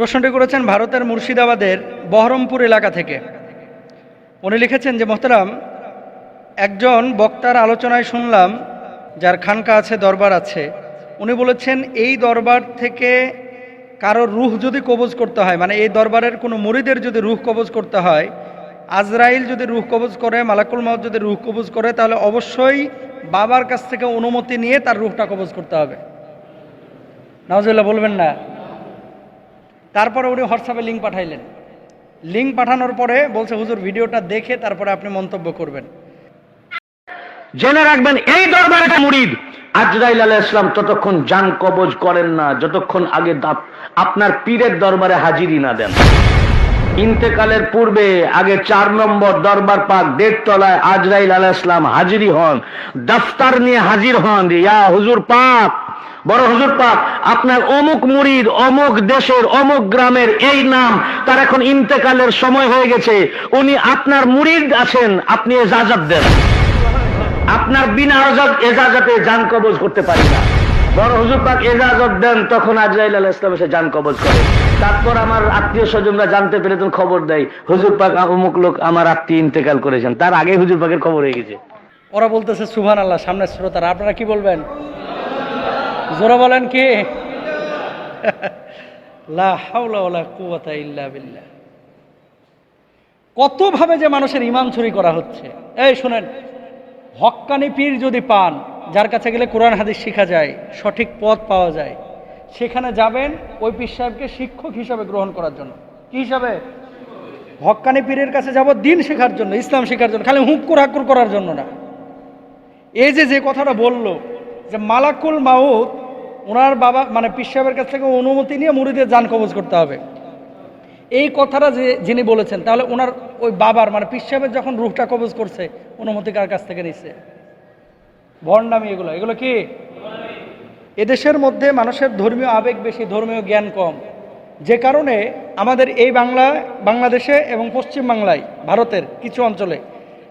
প্রশ্নটি করেছেন ভারতের মুর্শিদাবাদের বহরমপুর এলাকা থেকে। উনি লিখেছেন যে, মোহতারাম, একজন বক্তার আলোচনায় শুনলাম, যার খানকা আছে, দরবার আছে। উনি বলেছেন, এই দরবার থেকে কারও রুহ যদি কবজ করতে হয় মানে এই দরবারের কোনো মুরিদের যদি রুহ কবজ করতে হয়, আজরাইল যদি রুহ কবজ করে, মালাকুল মাউদ যদি রুহ কবজ করে, তাহলে অবশ্যই বাবার কাছ থেকে অনুমতি নিয়ে তার রুহটা কবজ করতে হবে। নওয়াজুল্লাহ বলবেন না। তারপরে উনি হোয়াটসঅ্যাপে লিঙ্ক পাঠাইলেন। লিঙ্ক পাঠানোর পরে বলছে, হুজুর, ভিডিওটা দেখে তারপরে আপনি মন্তব্য করবেন। জেনে রাখবেন, এই দরবারে মুরিদ। আজরাইল আলাহ ইসলাম ততক্ষণ যান কবজ করেন না, যতক্ষণ আগে আপনার পীরের দরবারে হাজিরি না দেন। ইন্তেকালের পূর্বে আগে চার নম্বর দরবার পাক দেড় তলায় আজরাইল আলাহ ইসলাম হাজিরি হন, দফতার নিয়ে হাজির হন। ইয়া হুজুর পাক বড় হুজুর পাক, আপনার অমুক মুরিদ, অমুক দেশের, অমুক গ্রামের এই নাম, তার এখন ইন্তেকালের সময় হয়ে গেছে। উনি আপনার মুরিদ আছেন, আপনি এজাজত দেন। আপনার বিনা এজাজতে যান কবজ করতে পারি না। বড় হুজুর পাক এজাজত দেন, তখন আজরাইল আলাহ ইসলাম এসে যান কবজ করে। তারপর আমার আত্মীয় স্বজনরা জানতে পেরে তখন খবর দেয়, হুজুর পাক অমুক লোক আমার আত্মীয় ইন্তেকাল করেছেন। তার আগে হুজুর পাকের খবর হয়ে গেছে। ওরা বলতেছে সুভান আল্লাহ সামনে শ্রোতারা আপনারা কি বলবেন? জোরা বলেন কি? বিল্লাহ। কতভাবে যে মানুষের ইমান চুরি করা হচ্ছে। এই শুনেন হক্কানি পীর যদি পান, যার কাছে গেলে কোরআন হাদিস শেখা যায়, সঠিক পথ পাওয়া যায়, সেখানে যাবেন ওই পীর সাহেবকে শিক্ষক হিসাবে গ্রহণ করার জন্য। কি হিসাবে? হক্কানি পীরের কাছে যাব দিন শেখার জন্য, ইসলাম শেখার জন্য, খালি হুঁকুর হাক্কুর করার জন্য না। এই যে যে কথাটা বলল, যে মালাকুল মাউত ওনার বাবা মানে পীর সাহেবের কাছ থেকে অনুমতি নিয়ে মুড়িদের যান কবজ করতে হবে। এই কথাটা যে, যিনি বলেছেন, তাহলে ওনার ওই বাবার মানে পীর সাহেবের যখন রুহটা কবজ করছে, অনুমতি কার কাছ থেকে নিচ্ছে ভণ্ডামি এগুলো। এগুলো কি? এদেশের মধ্যে মানুষের ধর্মীয় আবেগ বেশি, ধর্মীয় জ্ঞান কম। যে কারণে আমাদের এই বাংলা, বাংলাদেশে এবং পশ্চিম বাংলায়, ভারতের কিছু অঞ্চলে,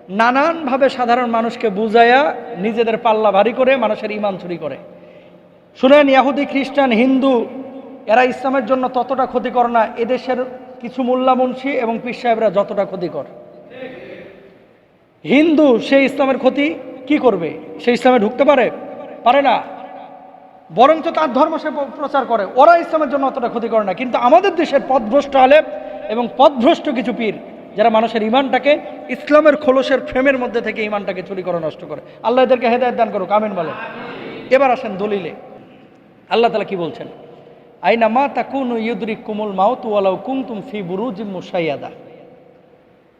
নানানভাবে সাধারণ মানুষকে বুঝাইয়া নিজেদের পাল্লা ভারী করে মানুষের ইমান চুরি করে। শুনেন, ইয়াহুদি, খ্রিস্টান, হিন্দু, এরা ইসলামের জন্য ততটা ক্ষতিকর না, এদেশের কিছু মোল্লামুন্সি এবং পীর সাহেবরা যতটা ক্ষতিকর। হিন্দু, সে ইসলামের ক্ষতি কি করবে? সে ইসলামে ঢুকতে পারে? পারে না। বরঞ্চ তার ধর্ম সে প্রচার করে। ওরা ইসলামের জন্য অতটা ক্ষতি করে না। কিন্তু আমাদের দেশের পথভ্রষ্ট আলেপ এবং পথভ্রষ্ট কিছু পীর, যারা মানুষের ইমানটাকে ইসলামের খোলসের ফ্রেমের মধ্যে থেকে ইমানটাকে চুরি করে নষ্ট করে। আল্লাহ এদেরকে হেদায়ত দান করুক, আমিন বলে এবার আসেন দলিলে। আল্লাহ তালা কি বলছেন? আইনা মা তাকুন ইউদ্রিক কুমুল মাউত ওয়ালাউ কুমতুম ফি বুরুজিম মুসাইয়াদা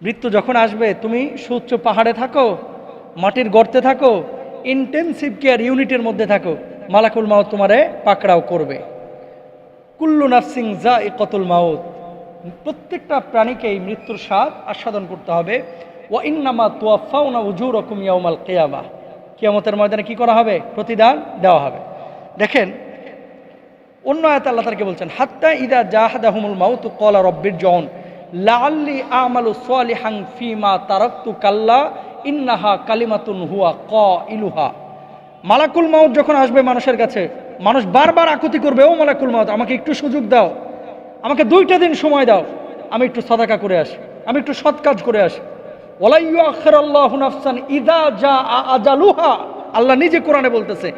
মৃত্যু যখন আসবে, তুমি সুউচ্চ পাহাড়ে থাকো, মাটির গর্তে থাকো ইন্টেনসিভ কেয়ার ইউনিটের মধ্যে থাকো, মালাকুল মাউত তোমারে পাকড়াও করবে। কুল্লু নাফসিং যা এ কতুল মাউত। প্রত্যেকটা প্রাণীকেই মৃত্যুর স্বাদ আস্বাদন করতে হবে। ও ইন্নামা তোয়াফাউনা উজুর রকম ইয়াউমাল কেয়ামা। কিয়ামতের ময়দানে কি করা হবে? প্রতিদান দেওয়া হবে। দেখেন অন্য আয়াত আল্লাহ তারকে বলছেন, হাত্তা ইদা জাহাদাহুমুল মাউত কলা রব্বির জন লাল্লি আমালু সালিহান ফিমা তারাক্তু কাল্লা ইন্নাহা কালিমাতুন হুয়া ক ইলুহা মালাকুল মাউত যখন আসবে মানুষের কাছে, মানুষ বারবার আকুতি করবে, ও মালাকুল মাউত, আমাকে একটু সুযোগ দাও, আমাকে দুইটা দিন সময় দাও, আমি একটু সদাকা করে আসি, আমি একটু সৎ কাজ করে আসি। ওলাইয়ু আখর আল্লাহ ইদা যা আজালুহা, আল্লাহ নিজে কোরআনে বলতেছে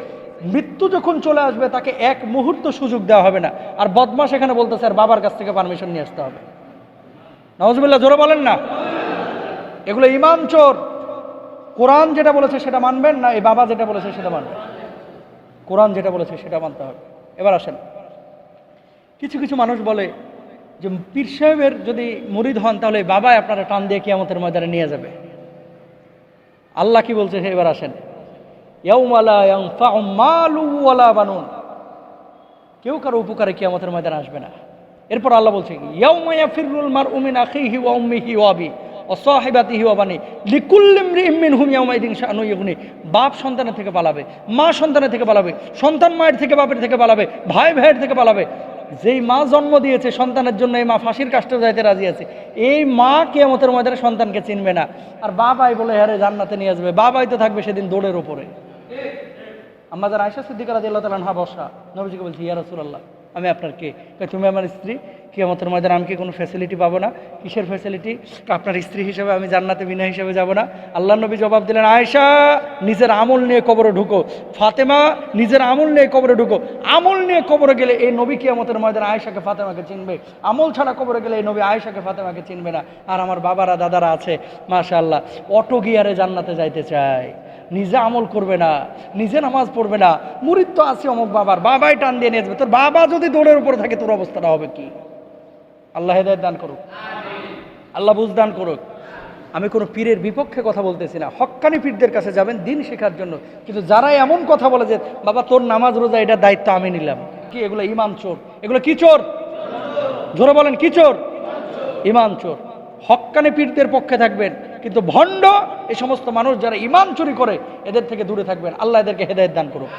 মৃত্যু যখন চলে আসবে, তাকে এক মুহূর্ত সুযোগ দেওয়া হবে না। আর বদমাস এখানে বলতেছে, আর বাবার কাছ থেকে পারমিশন নিয়ে আসতে হবে। নওয়াজবিল্লাহ জোরে বলেন না। এগুলো ইমাম চোর। কোরআন যেটা বলেছে সেটা মানবেন না, এই বাবা যেটা বলেছে সেটা মানবেন। কোরআন যেটা বলেছে সেটা মানতে হবে। এবার আসেন। কিছু কিছু মানুষ বলে যে, পীর সাহেবের যদি মুরিদ হন, তাহলে বাবাই আপনারা টান দিয়ে কিয়ামতের ময়দানে নিয়ে যাবে। আল্লাহ কি বলছে, এবার আসেন। বানুন। কেউ কারও উপকারে কিয়ামতের ময়দানে আসবে না। এরপর আল্লাহ বলছে আখিহি ওয়া ইগনি বাপ সন্তানের থেকে পালাবে, মা সন্তানের থেকে পালাবে, সন্তান মায়ের থেকে, বাপের থেকে পালাবে, ভাই ভাইয়ের থেকে পালাবে। যেই মা জন্ম দিয়েছে সন্তানের জন্য এই মা ফাঁসির কাষ্টে যাইতে রাজি আছে। এই মা কিয়ামতের ময়দানে সন্তানকে চিনবে না। আর বাবাই বলে হ্যাঁ জান্নাতে নিয়ে আসবে। বাবাই তো থাকবে সেদিন দৌড়ের ওপরে আমাদের আয়সা সিদ্দিকার রাজি আল্লাহ তালা বসা, নবীজিকে বলছি, ইয়া রসুল্লাহ আমি আপনার কে? তুমি আমার স্ত্রী? কিয়ামতের ময়দানে আমি কি কোনো ফ্যাসিলিটি পাবো না? কিসের ফ্যাসিলিটি আপনার স্ত্রী হিসেবে আমি জান্নাতে বিনা হিসেবে যাব না? আল্লাহ নবী জবাব দিলেন, আয়েশা, নিজের আমল নিয়ে কবরে ঢুকো। ফাতেমা, নিজের আমল নিয়ে কবরে ঢুকো। আমল নিয়ে কবরে গেলে এই নবী কিয়ামতের ময়দানে আয়েশাকে ফাতেমাকে চিনবে। আমল ছাড়া কবরে গেলে এই নবী আয়েশাকে ফাতেমাকে চিনবে না। আর আমার বাবারা, দাদারা আছে মাশা আল্লাহ অটো গিয়ারে জান্নাতে যাইতে চায়। নিজে আমল করবে না, নিজে নামাজ পড়বে না। মুরিদ তো আছে অমুক বাবার, বাবাই টান দিয়ে নিয়ে তোর বাবা যদি দৌড়ের উপর থাকে, তোর অবস্থাটা হবে কি? আল্লাহ হেদায়ত দান করুক। আল্লাহ বুঝ দান করুক। আমি কোনো পীরের বিপক্ষে কথা বলতেছি না। হক্কানি পীরদের কাছে যাবেন দিন শেখার জন্য। কিন্তু যারা এমন কথা বলে যে, বাবা, তোর নামাজ রোজা, এটা দায়িত্ব আমি নিলাম। কি, এগুলো ইমান চোর? এগুলো কি চোর? জোরে বলেন, কি চোর? ইমান চোর। হক্কানি পীরদের পক্ষে থাকবেন। কিন্তু ভণ্ড এই সমস্ত মানুষ যারা ইমান চুরি করে, এদের থেকে দূরে থাকবেন। আল্লাহ এদেরকে হেদায়ত দান করুক।